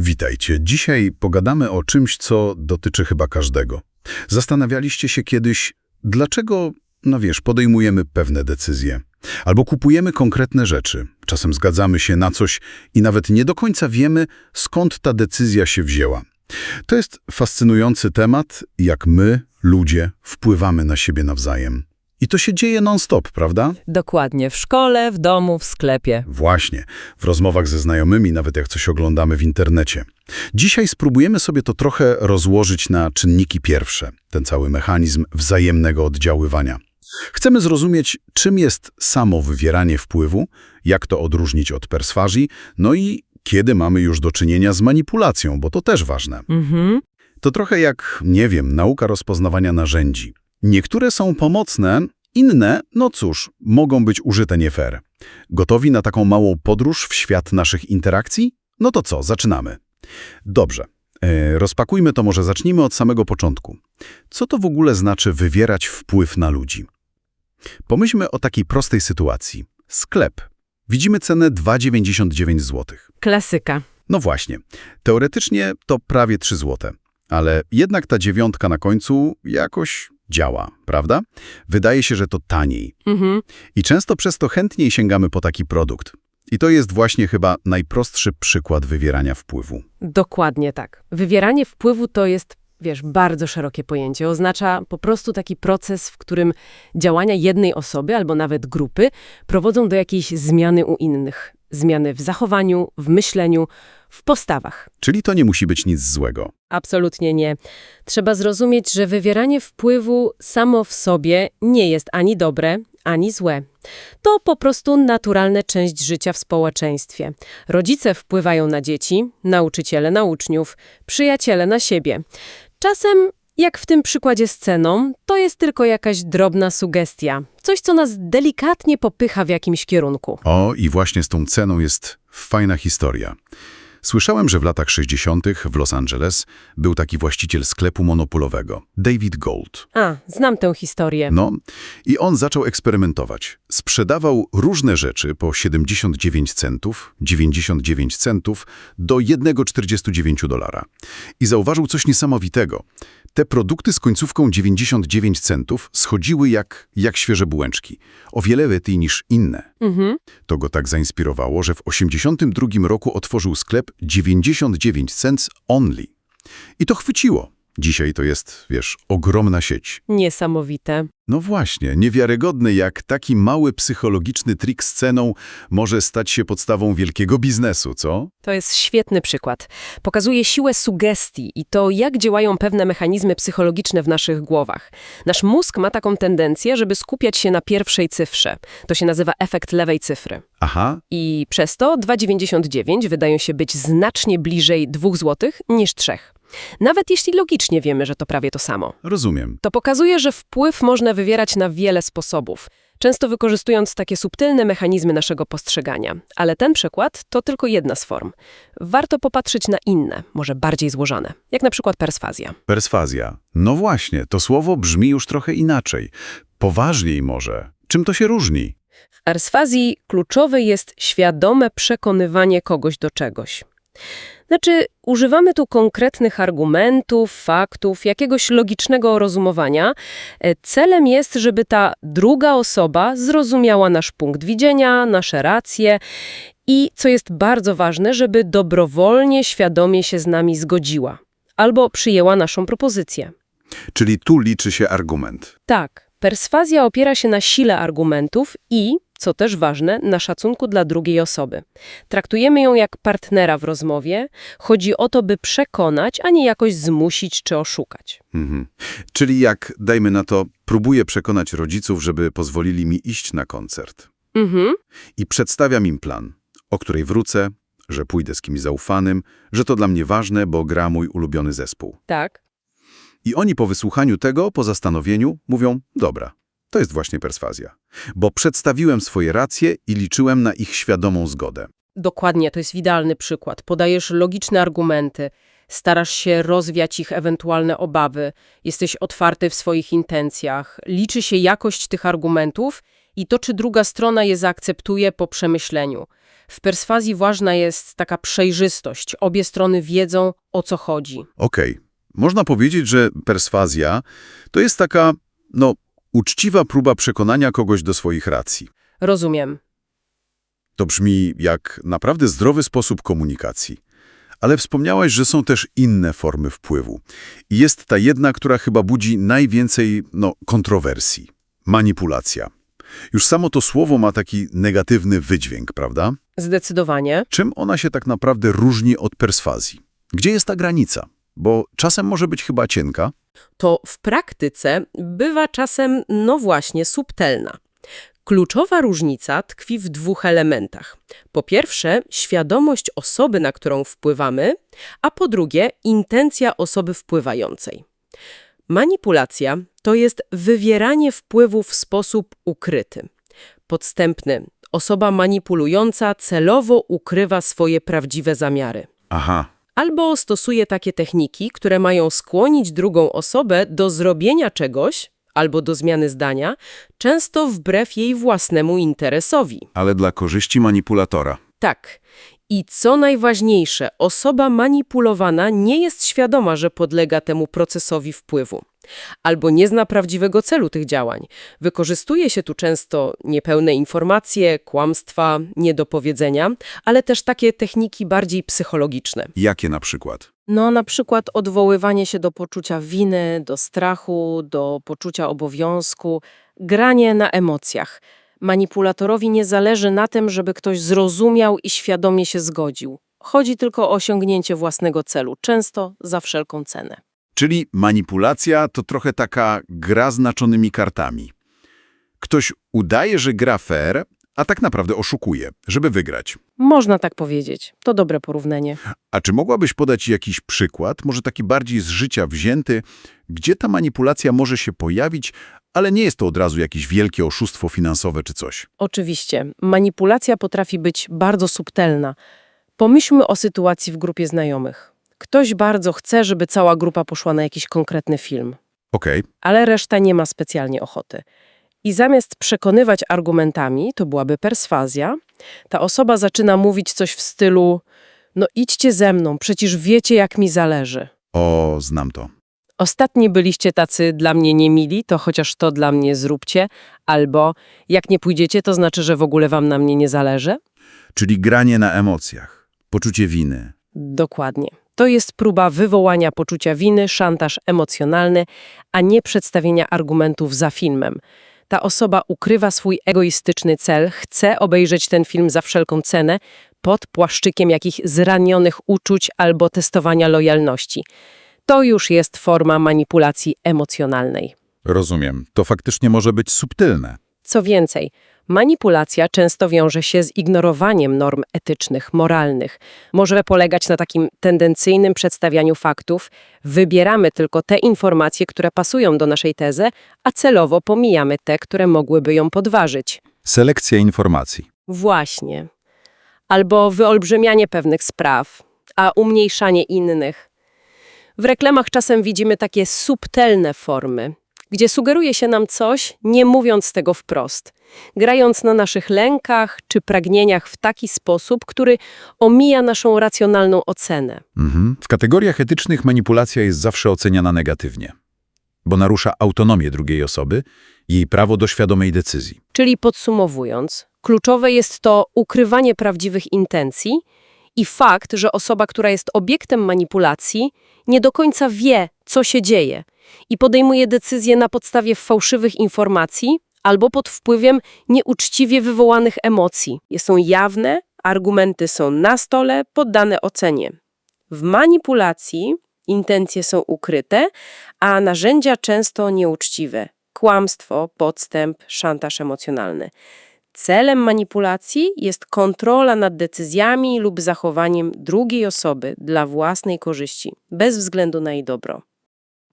Witajcie. Dzisiaj pogadamy o czymś, co dotyczy chyba każdego. Zastanawialiście się kiedyś, dlaczego, no wiesz, podejmujemy pewne decyzje. Albo kupujemy konkretne rzeczy. Czasem zgadzamy się na coś i nawet nie do końca wiemy, skąd ta decyzja się wzięła. To jest fascynujący temat, jak my, ludzie, wpływamy na siebie nawzajem. I to się dzieje non-stop, prawda? Dokładnie, w szkole, w domu, w sklepie. Właśnie, w rozmowach ze znajomymi, nawet jak coś oglądamy w internecie. Dzisiaj spróbujemy sobie to trochę rozłożyć na czynniki pierwsze, ten cały mechanizm wzajemnego oddziaływania. Chcemy zrozumieć, czym jest samo wywieranie wpływu, jak to odróżnić od perswazji, no i kiedy mamy już do czynienia z manipulacją, bo to też ważne. Mhm. To trochę jak, nie wiem, nauka rozpoznawania narzędzi. Niektóre są pomocne, inne, no cóż, mogą być użyte nie fair. Gotowi na taką małą podróż w świat naszych interakcji? No to co, zaczynamy. Dobrze. E, rozpakujmy to, może zacznijmy od samego początku. Co to w ogóle znaczy wywierać wpływ na ludzi? Pomyślmy o takiej prostej sytuacji. Sklep. Widzimy cenę 2,99 zł. Klasyka. No właśnie. Teoretycznie to prawie 3 zł. Ale jednak ta dziewiątka na końcu jakoś działa, prawda? Wydaje się, że to taniej. Mhm. I często przez to chętniej sięgamy po taki produkt. I to jest właśnie chyba najprostszy przykład wywierania wpływu. Dokładnie tak. Wywieranie wpływu to jest, wiesz, bardzo szerokie pojęcie. Oznacza po prostu taki proces, w którym działania jednej osoby albo nawet grupy prowadzą do jakiejś zmiany u innych. Zmiany w zachowaniu, w myśleniu, w postawach. Czyli to nie musi być nic złego. Absolutnie nie. Trzeba zrozumieć, że wywieranie wpływu samo w sobie nie jest ani dobre, ani złe. To po prostu naturalna część życia w społeczeństwie. Rodzice wpływają na dzieci, nauczyciele na uczniów, przyjaciele na siebie. Czasem, jak w tym przykładzie z ceną, to jest tylko jakaś drobna sugestia. Coś, co nas delikatnie popycha w jakimś kierunku. O, i właśnie z tą ceną jest fajna historia. Słyszałem, że w latach 60. w Los Angeles był taki właściciel sklepu monopolowego, David Gold. A, znam tę historię. No, i on zaczął eksperymentować. Sprzedawał różne rzeczy po 79 centów, 99 centów do 1,49 dolara. I zauważył coś niesamowitego. Te produkty z końcówką 99 centów schodziły jak, jak świeże bułeczki, o wiele lepiej niż inne. Mhm. To go tak zainspirowało, że w 82 roku otworzył sklep 99 cents only. I to chwyciło. Dzisiaj to jest, wiesz, ogromna sieć. Niesamowite. No właśnie, niewiarygodny jak taki mały psychologiczny trik z ceną może stać się podstawą wielkiego biznesu, co? To jest świetny przykład. Pokazuje siłę sugestii i to, jak działają pewne mechanizmy psychologiczne w naszych głowach. Nasz mózg ma taką tendencję, żeby skupiać się na pierwszej cyfrze. To się nazywa efekt lewej cyfry. Aha, I przez to 2,99 wydają się być znacznie bliżej 2 zł niż 3. Nawet jeśli logicznie wiemy, że to prawie to samo. rozumiem. To pokazuje, że wpływ można wywierać na wiele sposobów, często wykorzystując takie subtelne mechanizmy naszego postrzegania. Ale ten przykład to tylko jedna z form. Warto popatrzeć na inne, może bardziej złożone, jak na przykład perswazja. Perswazja. No właśnie, to słowo brzmi już trochę inaczej. Poważniej może. Czym to się różni? W perswazji kluczowe jest świadome przekonywanie kogoś do czegoś. Znaczy, używamy tu konkretnych argumentów, faktów, jakiegoś logicznego rozumowania. E, Celem jest, żeby ta druga osoba zrozumiała nasz punkt widzenia, nasze racje i, co jest bardzo ważne, żeby dobrowolnie, świadomie się z nami zgodziła albo przyjęła naszą propozycję. Czyli tu liczy się argument. Tak, perswazja opiera się na sile argumentów i, co też ważne, na szacunku dla drugiej osoby. Traktujemy ją jak partnera w rozmowie. Chodzi o to, by przekonać, a nie jakoś zmusić czy oszukać. Mhm. Czyli jak, dajmy na to, próbuję przekonać rodziców, żeby pozwolili mi iść na koncert. Mhm, I przedstawiam im plan, o której wrócę, że pójdę z kimś zaufanym, że to dla mnie ważne, bo gra mój ulubiony zespół. tak. I oni po wysłuchaniu tego, po zastanowieniu, mówią, dobra, to jest właśnie perswazja. Bo przedstawiłem swoje racje i liczyłem na ich świadomą zgodę. Dokładnie, to jest idealny przykład. Podajesz logiczne argumenty, starasz się rozwiać ich ewentualne obawy, jesteś otwarty w swoich intencjach, liczy się jakość tych argumentów i to, czy druga strona je zaakceptuje po przemyśleniu. W perswazji ważna jest taka przejrzystość. Obie strony wiedzą, o co chodzi. Okej. Można powiedzieć, że perswazja to jest taka, no, uczciwa próba przekonania kogoś do swoich racji. Rozumiem. To brzmi jak naprawdę zdrowy sposób komunikacji. Ale wspomniałaś, że są też inne formy wpływu. I jest ta jedna, która chyba budzi najwięcej, no, kontrowersji. Manipulacja. Już samo to słowo ma taki negatywny wydźwięk, prawda? Zdecydowanie. Czym ona się tak naprawdę różni od perswazji? Gdzie jest ta granica? Bo czasem może być chyba cienka. To w praktyce bywa czasem, no właśnie, subtelna. Kluczowa różnica tkwi w dwóch elementach. Po pierwsze, świadomość osoby, na którą wpływamy, a po drugie, intencja osoby wpływającej. Manipulacja to jest wywieranie wpływu w sposób ukryty. Podstępny. Osoba manipulująca celowo ukrywa swoje prawdziwe zamiary. Aha, Albo stosuje takie techniki, które mają skłonić drugą osobę do zrobienia czegoś albo do zmiany zdania, często wbrew jej własnemu interesowi. ale dla korzyści manipulatora. Tak. I co najważniejsze, osoba manipulowana nie jest świadoma, że podlega temu procesowi wpływu. Albo nie zna prawdziwego celu tych działań. Wykorzystuje się tu często niepełne informacje, kłamstwa, niedopowiedzenia, ale też takie techniki bardziej psychologiczne. Jakie na przykład? No, na przykład odwoływanie się do poczucia winy, do strachu, do poczucia obowiązku, granie na emocjach. Manipulatorowi nie zależy na tym, żeby ktoś zrozumiał i świadomie się zgodził. Chodzi tylko o osiągnięcie własnego celu, często za wszelką cenę. Czyli manipulacja to trochę taka gra znaczonymi kartami. Ktoś udaje, że gra fair, a tak naprawdę oszukuje, żeby wygrać. Można tak powiedzieć. To dobre porównanie. A czy mogłabyś podać jakiś przykład, może taki bardziej z życia wzięty, gdzie ta manipulacja może się pojawić, ale nie jest to od razu jakieś wielkie oszustwo finansowe czy coś? Oczywiście, manipulacja potrafi być bardzo subtelna. Pomyślmy o sytuacji w grupie znajomych. Ktoś bardzo chce, żeby cała grupa poszła na jakiś konkretny film. Okej, ale reszta nie ma specjalnie ochoty. I zamiast przekonywać argumentami, to byłaby perswazja, ta osoba zaczyna mówić coś w stylu: No idźcie ze mną, przecież wiecie, jak mi zależy. o, znam to. Ostatni byliście tacy dla mnie niemili, to chociaż to dla mnie zróbcie, albo jak nie pójdziecie, to znaczy, że w ogóle wam na mnie nie zależy. Czyli granie na emocjach, poczucie winy. Dokładnie. To jest próba wywołania poczucia winy, szantaż emocjonalny, a nie przedstawienia argumentów za filmem. Ta osoba ukrywa swój egoistyczny cel, chce obejrzeć ten film za wszelką cenę, pod płaszczykiem jakichś zranionych uczuć albo testowania lojalności. To już jest forma manipulacji emocjonalnej. Rozumiem. To faktycznie może być subtelne. Co więcej, manipulacja często wiąże się z ignorowaniem norm etycznych, moralnych. Może polegać na takim tendencyjnym przedstawianiu faktów. Wybieramy tylko te informacje, które pasują do naszej tezy, a celowo pomijamy te, które mogłyby ją podważyć. Selekcja informacji. Właśnie. Albo wyolbrzymianie pewnych spraw, a umniejszanie innych. W reklamach czasem widzimy takie subtelne formy, gdzie sugeruje się nam coś, nie mówiąc tego wprost, grając na naszych lękach czy pragnieniach w taki sposób, który omija naszą racjonalną ocenę. Mhm. W kategoriach etycznych manipulacja jest zawsze oceniana negatywnie, bo narusza autonomię drugiej osoby i jej prawo do świadomej decyzji. Czyli podsumowując, kluczowe jest to ukrywanie prawdziwych intencji i fakt, że osoba, która jest obiektem manipulacji, nie do końca wie, co się dzieje i podejmuje decyzje na podstawie fałszywych informacji albo pod wpływem nieuczciwie wywołanych emocji. Są jawne, argumenty są na stole, poddane ocenie. W manipulacji intencje są ukryte, a narzędzia często nieuczciwe. Kłamstwo, podstęp, szantaż emocjonalny. Celem manipulacji jest kontrola nad decyzjami lub zachowaniem drugiej osoby dla własnej korzyści, bez względu na jej dobro.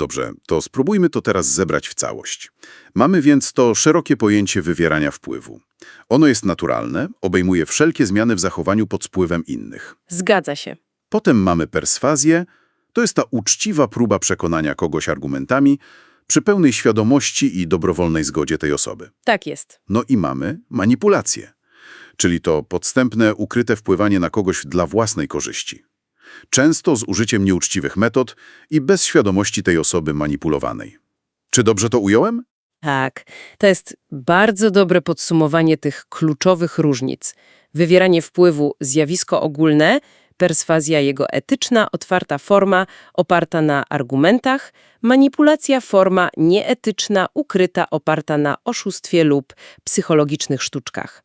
Dobrze, to spróbujmy to teraz zebrać w całość. Mamy więc to szerokie pojęcie wywierania wpływu. Ono jest naturalne, obejmuje wszelkie zmiany w zachowaniu pod wpływem innych. Zgadza się. Potem mamy perswazję, to jest ta uczciwa próba przekonania kogoś argumentami przy pełnej świadomości i dobrowolnej zgodzie tej osoby. Tak jest. No i mamy manipulację, czyli to podstępne, ukryte wpływanie na kogoś dla własnej korzyści. Często z użyciem nieuczciwych metod i bez świadomości tej osoby manipulowanej. Czy dobrze to ująłem? Tak, to jest bardzo dobre podsumowanie tych kluczowych różnic. Wywieranie wpływu zjawisko ogólne, perswazja jego etyczna, otwarta forma, oparta na argumentach, manipulacja forma nieetyczna, ukryta, oparta na oszustwie lub psychologicznych sztuczkach.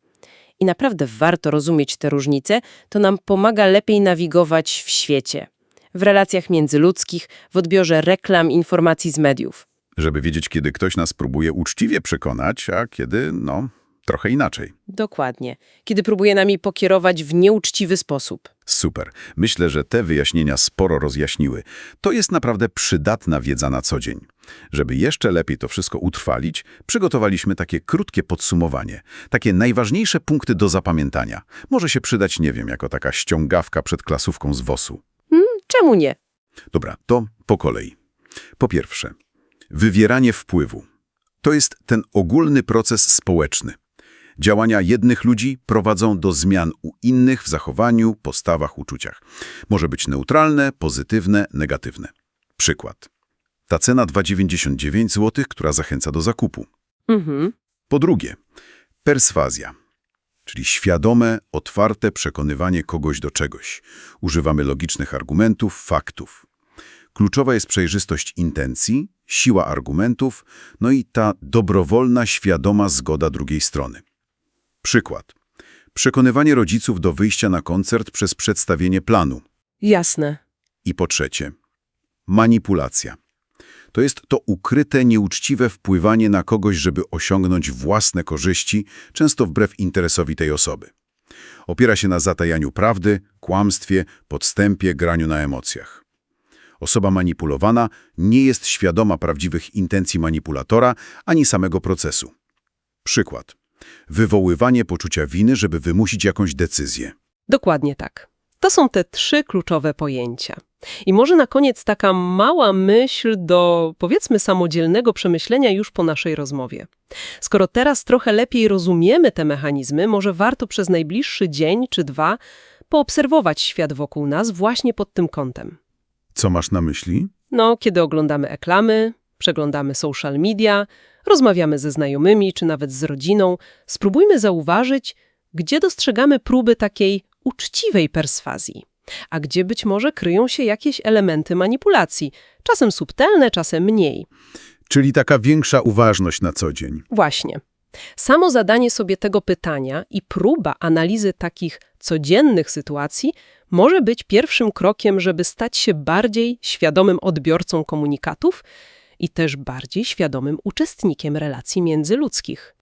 I naprawdę warto rozumieć te różnice, to nam pomaga lepiej nawigować w świecie, w relacjach międzyludzkich, w odbiorze reklam, informacji z mediów. Żeby wiedzieć, kiedy ktoś nas próbuje uczciwie przekonać, a kiedy, no, trochę inaczej. Dokładnie. Kiedy próbuje nami pokierować w nieuczciwy sposób. Super. Myślę, że te wyjaśnienia sporo rozjaśniły. To jest naprawdę przydatna wiedza na co dzień. Żeby jeszcze lepiej to wszystko utrwalić, przygotowaliśmy takie krótkie podsumowanie. Takie najważniejsze punkty do zapamiętania. Może się przydać, nie wiem, jako taka ściągawka przed klasówką z WOS-u. Czemu nie? Dobra, to po kolei. Po pierwsze, wywieranie wpływu. To jest ten ogólny proces społeczny. Działania jednych ludzi prowadzą do zmian u innych w zachowaniu, postawach, uczuciach. Może być neutralne, pozytywne, negatywne. Przykład. Ta cena 2,99 zł, która zachęca do zakupu. Mhm. Po drugie, perswazja, czyli świadome, otwarte przekonywanie kogoś do czegoś. Używamy logicznych argumentów, faktów. Kluczowa jest przejrzystość intencji, siła argumentów, no i ta dobrowolna, świadoma zgoda drugiej strony. Przykład. Przekonywanie rodziców do wyjścia na koncert przez przedstawienie planu. Jasne. I po trzecie, manipulacja. To jest to ukryte, nieuczciwe wpływanie na kogoś, żeby osiągnąć własne korzyści, często wbrew interesowi tej osoby. Opiera się na zatajaniu prawdy, kłamstwie, podstępie, graniu na emocjach. Osoba manipulowana nie jest świadoma prawdziwych intencji manipulatora ani samego procesu. Przykład. Wywoływanie poczucia winy, żeby wymusić jakąś decyzję. Dokładnie tak. To są te trzy kluczowe pojęcia. I może na koniec taka mała myśl do, powiedzmy, samodzielnego przemyślenia już po naszej rozmowie. Skoro teraz trochę lepiej rozumiemy te mechanizmy, może warto przez najbliższy dzień czy dwa poobserwować świat wokół nas właśnie pod tym kątem. Co masz na myśli? No, kiedy oglądamy reklamy, przeglądamy social media, rozmawiamy ze znajomymi czy nawet z rodziną, spróbujmy zauważyć, gdzie dostrzegamy próby takiej uczciwej perswazji, a gdzie być może kryją się jakieś elementy manipulacji, czasem subtelne, czasem mniej. Czyli taka większa uważność na co dzień. Właśnie. Samo zadanie sobie tego pytania i próba analizy takich codziennych sytuacji może być pierwszym krokiem, żeby stać się bardziej świadomym odbiorcą komunikatów i też bardziej świadomym uczestnikiem relacji międzyludzkich.